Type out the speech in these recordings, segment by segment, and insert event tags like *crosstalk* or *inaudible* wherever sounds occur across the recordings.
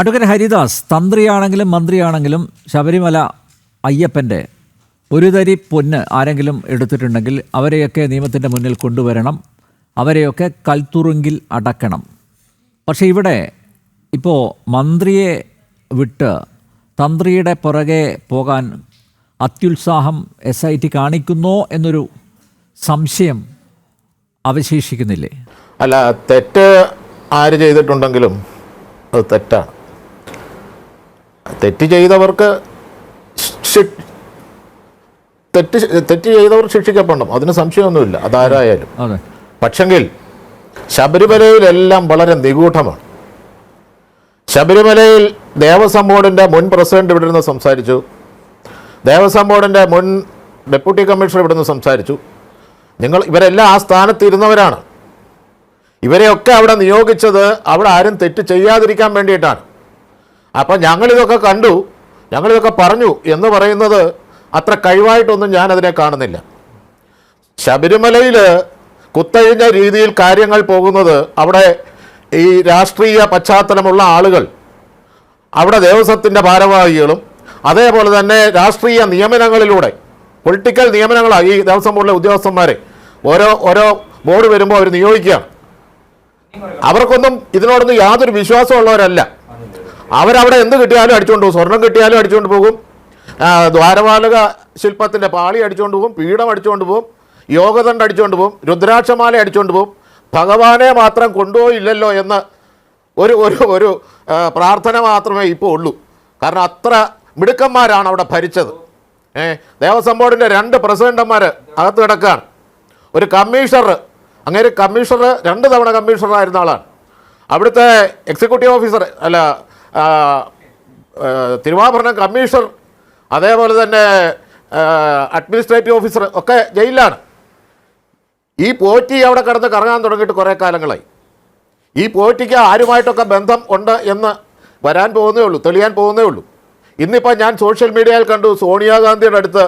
Advocate Haridas തന്ത്രിയാണെങ്കിലും മന്ത്രിയാണെങ്കിലും ശബരിമല അയ്യപ്പന്റെ ഒരു തരി പൊന്ന് ആരെങ്കിലും എടുത്തിട്ടുണ്ടെങ്കിൽ അവരെയൊക്കെ നിയമത്തിന്റെ മുന്നിൽ കൊണ്ടുവരണം അവരെയൊക്കെ കൽത്തുറുങ്കിൽ അടക്കണം. പക്ഷേ ഇവിടെ ഇപ്പോൾ മന്ത്രിയെ വിട്ട് തന്ത്രിയുടെ പുറകെ പോകാൻ അത്യുത്സാഹം എസ് ഐ ടി കാണിക്കുന്നോ എന്നൊരു സംശയം അവശേഷിക്കുന്നില്ലേ? അല്ല തെറ്റ് ആര് ചെയ്തിട്ടുണ്ടെങ്കിലും അത് തെറ്റാണ്. തെറ്റ് ചെയ്തവർക്ക് തെറ്റ് തെറ്റ് ചെയ്തവർ ശിക്ഷിക്കപ്പെടണം. അതിന് സംശയമൊന്നുമില്ല. അതാരായാലും. അതെ. പക്ഷെങ്കിൽ ശബരിമലയിലെല്ലാം വളരെ നിഗൂഢമാണ്. ശബരിമലയിൽ ദേവസ്വം ബോർഡിന്റെ മുൻ പ്രസിഡന്റ് ഇവിടെ നിന്ന് സംസാരിച്ചു. ദേവസ്വം ബോർഡിന്റെ മുൻ ഡെപ്യൂട്ടി കമ്മീഷണർ ഇവിടെ നിന്ന് സംസാരിച്ചു. നിങ്ങൾ ഇവരെല്ലാം ആ സ്ഥാനത്തിരുന്നവരാണ്. ഇവരെയൊക്കെ അവിടെ നിയോഗിച്ചത് അവിടെ ആരും തെറ്റ് ചെയ്യാതിരിക്കാൻ വേണ്ടിയിട്ടാണ്. അപ്പം ഞങ്ങളിതൊക്കെ കണ്ടു. ഞങ്ങളിതൊക്കെ പറഞ്ഞു എന്ന് പറയുന്നത് അത്ര കഴിവായിട്ടൊന്നും ഞാനതിനെ കാണുന്നില്ല. ശബരിമലയിൽ കുത്തഴിഞ്ഞ രീതിയിൽ കാര്യങ്ങൾ പോകുന്നത് അവിടെ ഈ രാഷ്ട്രീയ പശ്ചാത്തലമുള്ള ആളുകൾ അവിടെ ദേവസ്വത്തിന്റെ ഭാരവാഹികളും അതേപോലെ തന്നെ രാഷ്ട്രീയ നിയമനങ്ങളിലൂടെ പൊളിറ്റിക്കൽ നിയമനങ്ങളാണ് ഈ ദേവസ്വം ബോർഡിലെ ഉദ്യോഗസ്ഥന്മാരെ ഓരോ ഓരോ ബോർഡ് വരുമ്പോൾ അവർ നിയോഗിക്കുക അവർക്കൊന്നും ഇതിനോടൊന്നും യാതൊരു വിശ്വാസമുള്ളവരല്ല. അവരവിടെ എന്ത് കിട്ടിയാലും അടിച്ചുകൊണ്ട് പോകും. സ്വർണം കിട്ടിയാലും അടിച്ചുകൊണ്ട് പോകും. ദ്വാരപാലക ശില്പത്തിന്റെ പാളി അടിച്ചുകൊണ്ട് പോകും. പീഠം അടിച്ചുകൊണ്ട് പോകും. യോഗദണ്ഡ് അടിച്ചുകൊണ്ട് പോകും. രുദ്രാക്ഷമാല അടിച്ചുകൊണ്ട് പോകും. ഭഗവാനെ മാത്രം കൊണ്ടുപോയില്ലല്ലോ എന്ന് ഒരു ഒരു ഒരു പ്രാർത്ഥന മാത്രമേ ഇപ്പോൾ ഉള്ളൂ. കാരണം അത്ര മിടുക്കന്മാരാണ് അവിടെ ഭരിച്ചത്. ഏ ദേവസ്വം ബോർഡിന്റെ രണ്ട് പ്രസിഡന്റന്മാർ അകത്ത് കിടക്കുകയാണ് ഒരു കമ്മീഷണർ അങ്ങനെ ഒരു കമ്മീഷണർ രണ്ട് തവണ കമ്മീഷണറായിരുന്ന ആളാണ്. അവിടുത്തെ എക്സിക്യൂട്ടീവ് ഓഫീസർ അല്ല തിരുവാഭരണം കമ്മീഷണർ അതേപോലെ തന്നെ അഡ്മിനിസ്ട്രേറ്റീവ് ഓഫീസർ ഒക്കെ ജയിലിലാണ്. ഈ പോറ്റി അവിടെ കിടന്ന് കറങ്ങാൻ തുടങ്ങിയിട്ട് കുറേ കാലങ്ങളായി. ഈ പോറ്റിക്ക് ആരുമായിട്ടൊക്കെ ബന്ധം ഉണ്ട് എന്ന് വരാൻ പോകുന്നേ ഉള്ളൂ തെളിയാൻ പോകുന്നേ ഉള്ളൂ. ഇന്നിപ്പോൾ ഞാൻ സോഷ്യൽ മീഡിയയിൽ കണ്ടു സോണിയാഗാന്ധിയുടെ അടുത്ത്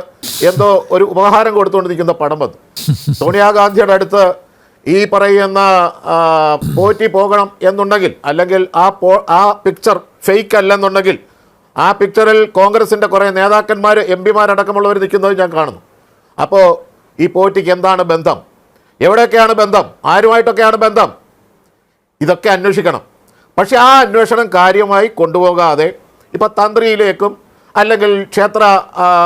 എന്തോ ഒരു ഉപഹാരം കൊടുത്തുകൊണ്ടിരിക്കുന്ന പടം വന്നു. *laughs* സോണിയാഗാന്ധിയുടെ അടുത്ത് ഈ പറയുന്ന പോറ്റി പോകണം എന്നുണ്ടെങ്കിൽ അല്ലെങ്കിൽ ആ പോ ആ പിക്ചർ ഫേക്ക് അല്ലെന്നുണ്ടെങ്കിൽ ആ പിക്ചറിൽ കോൺഗ്രസിന്റെ കുറേ നേതാക്കന്മാർ എം പിമാരടക്കമുള്ളവർ നിൽക്കുന്നത് ഞാൻ കാണുന്നു. അപ്പോൾ ഈ പോറ്റിക്ക് എന്താണ് ബന്ധം? എവിടെയൊക്കെയാണ് ബന്ധം? ആരുമായിട്ടൊക്കെയാണ് ബന്ധം? ഇതൊക്കെ അന്വേഷിക്കണം. പക്ഷേ ആ അന്വേഷണം കാര്യമായി കൊണ്ടുപോകാതെ ഇപ്പോൾ തന്ത്രിയിലേക്കും അല്ലെങ്കിൽ ക്ഷേത്ര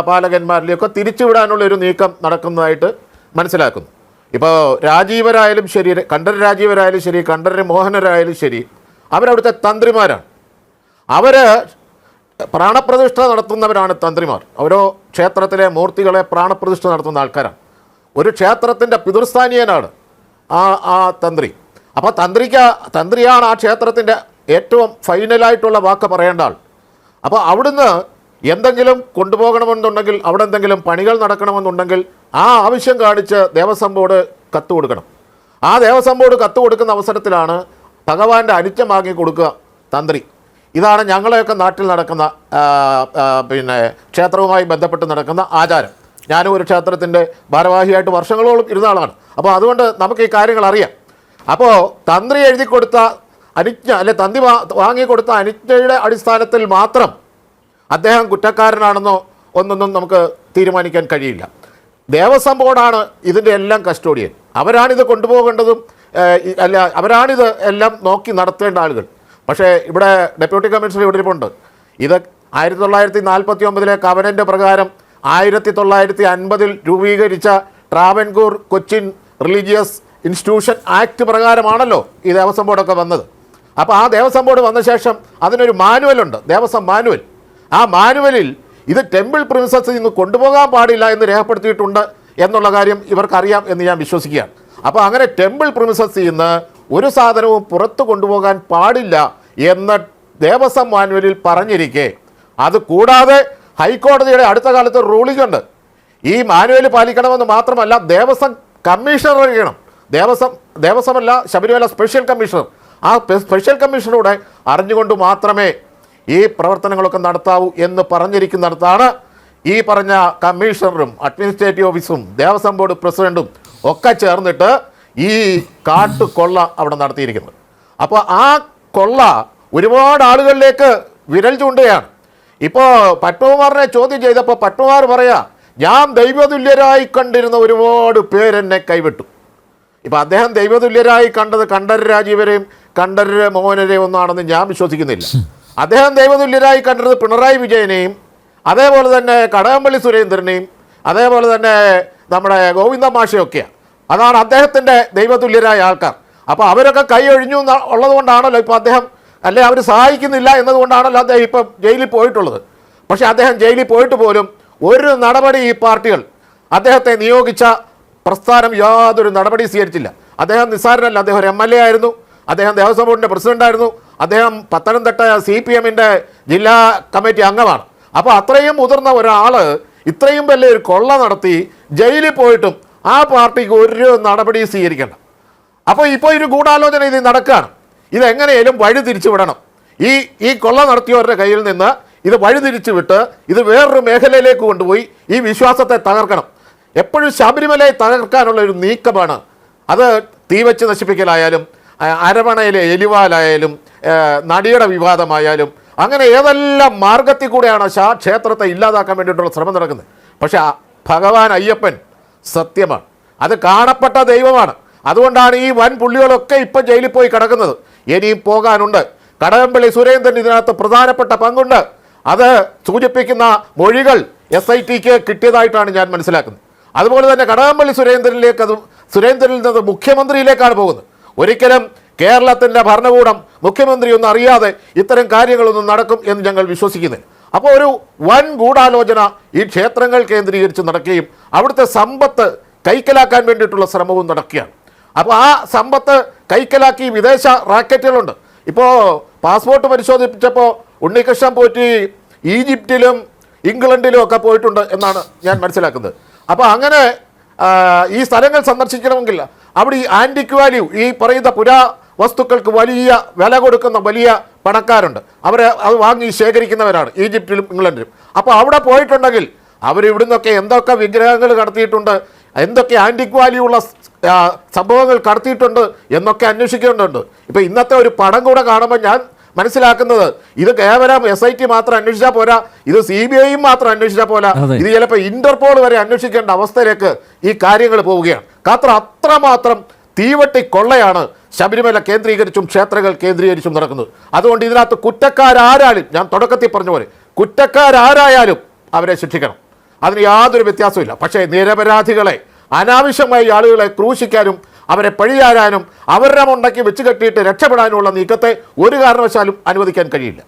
പാലകന്മാരിലേക്കും തിരിച്ചുവിടാനുള്ള ഒരു നീക്കം നടക്കുന്നതായിട്ട് മനസ്സിലാക്കുന്നു. ഇപ്പോൾ രാജീവരായാലും ശരി കണ്ഠര രാജീവരായാലും ശരി കണ്ഠര മോഹനരായാലും ശരി അവരവിടുത്തെ തന്ത്രിമാരാണ്. അവർ പ്രാണപ്രതിഷ്ഠ നടത്തുന്നവരാണ് തന്ത്രിമാർ. ഓരോ ക്ഷേത്രത്തിലെ മൂർത്തികളെ പ്രാണപ്രതിഷ്ഠ നടത്തുന്ന ആൾക്കാരാണ്. ഒരു ക്ഷേത്രത്തിന്റെ പിതൃസ്ഥാനീയനാണ് ആ ആ തന്ത്രി. അപ്പോൾ തന്ത്രിക്ക് തന്ത്രിയാണ് ആ ക്ഷേത്രത്തിന്റെ ഏറ്റവും ഫൈനലായിട്ടുള്ള വാക്ക് പറയേണ്ട ആൾ. അപ്പോൾ അവിടുന്ന് എന്തെങ്കിലും കൊണ്ടുപോകണമെന്നുണ്ടെങ്കിൽ അവിടെ എന്തെങ്കിലും പണികൾ നടക്കണമെന്നുണ്ടെങ്കിൽ ആ ആവശ്യം കാണിച്ച് ദേവസ്വം ബോർഡ് കത്ത് കൊടുക്കണം. ആ ദേവസ്വം ബോർഡ് കത്ത് കൊടുക്കുന്ന അവസരത്തിലാണ് ഭഗവാന്റെ വാങ്ങി കൊടുക്കുക തന്ത്രി. ഇതാണ് ഞങ്ങളെയൊക്കെ നാട്ടിൽ നടക്കുന്ന പിന്നെ ക്ഷേത്രവുമായി ബന്ധപ്പെട്ട് നടക്കുന്ന ആചാരം. ഞാനും ഒരു ക്ഷേത്രത്തിന്റെ ഭാരവാഹിയായിട്ട് വർഷങ്ങളോളം ഇരുന്ന ആളാണ്. അപ്പോൾ അതുകൊണ്ട് നമുക്ക് ഈ കാര്യങ്ങൾ അറിയാം. അപ്പോൾ തന്ത്രി എഴുതി കൊടുത്ത അനുജ്ഞ അല്ലെ തന്തി വാങ്ങിക്കൊടുത്ത അനുജ്ഞയുടെ അടിസ്ഥാനത്തിൽ മാത്രം അദ്ദേഹം കുറ്റക്കാരനാണെന്നോ ഒന്നൊന്നും നമുക്ക് തീരുമാനിക്കാൻ കഴിയില്ല. ദേവസ്വം ബോർഡാണ് ഇതിന്റെ എല്ലാം കസ്റ്റോഡിയൻ. അവരാണിത് കൊണ്ടുപോകേണ്ടതും അല്ല അവരാണിത് എല്ലാം നോക്കി നടത്തേണ്ട ആളുകൾ. പക്ഷേ ഇവിടെ ഡെപ്യൂട്ടി കമ്മീഷണർ ഇവിടെ ഇരിപ്പുണ്ട്. ഇത് ആയിരത്തി തൊള്ളായിരത്തി നാൽപ്പത്തി ഒമ്പതിലെ കവനന്റെ പ്രകാരം ആയിരത്തി തൊള്ളായിരത്തി അൻപതിൽ രൂപീകരിച്ച Travancore Cochin religious institution act പ്രകാരമാണല്ലോ ഈ ദേവസ്വം ബോർഡൊക്കെ വന്നത്. അപ്പോൾ ആ ദേവസ്വം ബോർഡ് വന്ന ശേഷം അതിനൊരു മാനുവലുണ്ട്. ദേവസ്വം മാനുവൽ. ആ മാനുവലിൽ ഇത് ടെമ്പിൾ പ്രിൻസസ് നിന്ന് കൊണ്ടുപോകാൻ പാടില്ല എന്ന് രേഖപ്പെടുത്തിയിട്ടുണ്ട് എന്നുള്ള കാര്യം ഇവർക്കറിയാം എന്ന് ഞാൻ വിശ്വസിക്കുകയാണ്. അപ്പോൾ അങ്ങനെ ടെമ്പിൾ പ്രിൻസസ് നിന്ന് ഒരു സാധനവും പുറത്തു കൊണ്ടുപോകാൻ പാടില്ല എന്ന് ദേവസ്വം മാനുവലിൽ പറഞ്ഞിരിക്കെ. അത് കൂടാതെ ഹൈക്കോടതിയുടെ അടുത്ത കാലത്ത് റൂളിംഗ് ഉണ്ട്. ഈ മാനുവൽ പാലിക്കണമെന്ന് മാത്രമല്ല ദേവസ്വം കമ്മീഷണർ അറിയണം. ദേവസ്വം ദേവസ്വമല്ല ശബരിമല സ്പെഷ്യൽ കമ്മീഷണർ ആ സ്പെഷ്യൽ കമ്മീഷണറുടെ അറിഞ്ഞുകൊണ്ട് മാത്രമേ ഈ പ്രവർത്തനങ്ങളൊക്കെ നടത്താവൂ എന്ന് പറഞ്ഞിരിക്കുന്നിടത്താണ് ഈ പറഞ്ഞ കമ്മീഷണറും അഡ്മിനിസ്ട്രേറ്റീവ് ഓഫീസും ദേവസ്വം ബോർഡ് പ്രസിഡന്റും ഒക്കെ ചേർന്നിട്ട് ഈ കാട്ടുകൊള്ള അവിടെ നടത്തിയിരിക്കുന്നത്. അപ്പോൾ ആ കൊള്ള ഒരുപാട് ആളുകളിലേക്ക് വിരൽ ചൂണ്ടുകയാണ്. ഇപ്പോൾ പത്മകുമാറിനെ ചോദ്യം ചെയ്തപ്പോൾ പത്മകുമാർ പറയാ ഞാൻ ദൈവതുല്യരായി കണ്ടിരുന്ന ഒരുപാട് പേരെന്നെ കൈവിട്ടു. ഇപ്പം അദ്ദേഹം ദൈവതുല്യരായി കണ്ടത് കണ്ഠര രാജീവരെയും കണ്ഠര മോഹനരെയും ഒന്നാണെന്ന് ഞാൻ വിശ്വസിക്കുന്നില്ല. അദ്ദേഹം ദൈവതുല്യരായി കണ്ടത് പിണറായി വിജയനെയും അതേപോലെ തന്നെ കടകംപള്ളി സുരേന്ദ്രനെയും അതേപോലെ തന്നെ നമ്മുടെ ഗോവിന്ദ മാഷയൊക്കെയാണ് അതാണ് അദ്ദേഹത്തിന്റെ ദൈവതുല്യരായ ആൾക്കാർ. അപ്പോൾ അവരൊക്കെ കൈ ഒഴിഞ്ഞു ഉള്ളതുകൊണ്ടാണല്ലോ ഇപ്പോൾ അദ്ദേഹം അല്ലെ അവർ സഹായിക്കുന്നില്ല എന്നതുകൊണ്ടാണല്ലോ അദ്ദേഹം ഇപ്പം ജയിലിൽ പോയിട്ടുള്ളത്. പക്ഷേ അദ്ദേഹം ജയിലിൽ പോയിട്ട് പോലും ഒരു നടപടി ഈ പാർട്ടികൾ അദ്ദേഹത്തെ നിയോഗിച്ച പ്രസ്ഥാനം യാതൊരു നടപടി സ്വീകരിച്ചില്ല. അദ്ദേഹം നിസ്സാരനല്ല അദ്ദേഹം ഒരു എം എൽ എ ആയിരുന്നു. അദ്ദേഹം ദേവസ്വം ബോർഡിന്റെ പ്രസിഡന്റായിരുന്നു. അദ്ദേഹം പത്തനംതിട്ട സി പി എമ്മിന്റെ ജില്ലാ കമ്മിറ്റി അംഗമാണ്. അപ്പോൾ അത്രയും മുതിർന്ന ഒരാൾ ഇത്രയും വലിയൊരു കൊള്ള നടത്തി ജയിലിൽ പോയിട്ടും ആ പാർട്ടിക്ക് ഒരു നടപടി സ്വീകരിക്കണം അപ്പോൾ ഇപ്പോൾ ഒരു ഗൂഢാലോചന ഇത് നടക്കുകയാണ്. ഇതെങ്ങനെയും വഴി തിരിച്ചു വിടണം. ഈ ഈ കൊള്ള നടത്തിയവരുടെ കയ്യിൽ നിന്ന് ഇത് വഴി തിരിച്ചു വിട്ട് ഇത് വേറൊരു മേഖലയിലേക്ക് കൊണ്ടുപോയി ഈ വിശ്വാസത്തെ തകർക്കണം. എപ്പോഴും ശബരിമലയെ തകർക്കാനുള്ള ഒരു നീക്കമാണ്. അത് തീവച്ച് നശിപ്പിക്കലായാലും അരവണയിലെ എലിവാലായാലും നടിയുടെ വിവാദമായാലും അങ്ങനെ ഏതെല്ലാം മാർഗത്തിൽ കൂടെയാണ് ആ ക്ഷേത്രത്തെ ഇല്ലാതാക്കാൻ വേണ്ടിയിട്ടുള്ള ശ്രമം നടക്കുന്നത്? പക്ഷേ ഭഗവാൻ അയ്യപ്പൻ സത്യമാണ്. അത് കാണപ്പെട്ട ദൈവമാണ്. അതുകൊണ്ടാണ് ഈ വൻ പുള്ളികളൊക്കെ ഇപ്പം ജയിലിൽ പോയി കിടക്കുന്നത്. ഇനിയും പോകാനുണ്ട്. കടകംപള്ളി സുരേന്ദ്രൻ ഇതിനകത്ത് പ്രധാനപ്പെട്ട പങ്കുണ്ട്. അത് സൂചിപ്പിക്കുന്ന മൊഴികൾ എസ് ഐ ടിക്ക് കിട്ടിയതായിട്ടാണ് ഞാൻ മനസ്സിലാക്കുന്നത്. അതുപോലെ തന്നെ കടകംപള്ളി സുരേന്ദ്രനിലേക്ക് അത് സുരേന്ദ്രനിൽ നിന്ന് മുഖ്യമന്ത്രിയിലേക്കാണ് പോകുന്നത്. ഒരിക്കലും കേരളത്തിന്റെ ഭരണകൂടം മുഖ്യമന്ത്രി ഒന്നും അറിയാതെ ഇത്തരം കാര്യങ്ങളൊന്നും നടക്കും എന്ന് ഞങ്ങൾ വിശ്വസിക്കുന്നില്ല അപ്പോൾ ഒരു വൻ ഗൂഢാലോചന ഈ ക്ഷേത്രങ്ങൾ കേന്ദ്രീകരിച്ച് നടക്കുകയും അവിടുത്തെ സമ്പത്ത് കൈക്കലാക്കാൻ വേണ്ടിയിട്ടുള്ള ശ്രമവും നടക്കുകയാണ്. അപ്പോൾ ആ സമ്പത്ത് കൈക്കലാക്കി വിദേശ റാക്കറ്റുകളുണ്ട്. ഇപ്പോൾ പാസ്പോർട്ട് പരിശോധിപ്പിച്ചപ്പോൾ ഉണ്ണികൃഷ്ണൻ പോറ്റി ഈജിപ്റ്റിലും ഇംഗ്ലണ്ടിലും ഒക്കെ പോയിട്ടുണ്ട് എന്നാണ് ഞാൻ മനസ്സിലാക്കുന്നത്. അപ്പോൾ അങ്ങനെ ഈ സ്ഥലങ്ങൾ സന്ദർശിക്കണമെങ്കിൽ അവിടെ ഈ ആന്റിക് വാല്യൂ ഈ പറയുന്ന പുരാ വസ്തുക്കൾക്ക് വലിയ വില കൊടുക്കുന്ന വലിയ പണക്കാരുണ്ട്. അവർ അത് വാങ്ങി ശേഖരിക്കുന്നവരാണ് ഈജിപ്തിലും ഇംഗ്ലണ്ടിലും. അപ്പോൾ അവിടെ പോയിട്ടുണ്ടെങ്കിൽ അവർ ഇവിടുന്നൊക്കെ എന്തൊക്കെ വിഗ്രഹങ്ങൾ കടത്തിയിട്ടുണ്ട് എന്തൊക്കെ ആന്റിക് വാല്യൂ ഉള്ള സംഭവങ്ങൾ കടത്തിയിട്ടുണ്ട് എന്നൊക്കെ അന്വേഷിക്കേണ്ടതുണ്ട്. ഇപ്പോൾ ഇന്നത്തെ ഒരു പടം കൂടെ കാണുമ്പോൾ ഞാൻ മനസ്സിലാക്കുന്നത് ഇത് കേവലം എസ് ഐ ടി മാത്രം അന്വേഷിച്ചാൽ പോരാ ഇത് സി ബി ഐയും മാത്രം അന്വേഷിച്ചാൽ പോരാ. ഇത് ചിലപ്പോൾ ഇന്റർപോൾ വരെ അന്വേഷിക്കേണ്ട അവസ്ഥയിലേക്ക് ഈ കാര്യങ്ങൾ പോവുകയാണ്. കാരണം അത്രമാത്രം തീവട്ടി കൊള്ളയാണ് ശബരിമല കേന്ദ്രീകരിച്ചും ക്ഷേത്രങ്ങൾ കേന്ദ്രീകരിച്ചും നടക്കുന്നത്. അതുകൊണ്ട് ഇതിനകത്ത് കുറ്റക്കാരാരാലും ഞാൻ തുടക്കത്തിൽ പറഞ്ഞ പോലെ കുറ്റക്കാരാരായാലും അവരെ ശിക്ഷിക്കണം. അതിന് യാതൊരു വ്യത്യാസമില്ല പക്ഷേ നിരപരാധികളെ അനാവശ്യമായി ആളുകളെ ക്രൂശിക്കാനും അവരെ പഴിയാരാനും അവരുടെ മുണ്ടയ്ക്ക് വെച്ച് കെട്ടിയിട്ട് രക്ഷപ്പെടാനുമുള്ള നീക്കത്തെ ഒരു കാരണവശാലും അനുവദിക്കാൻ കഴിയില്ല.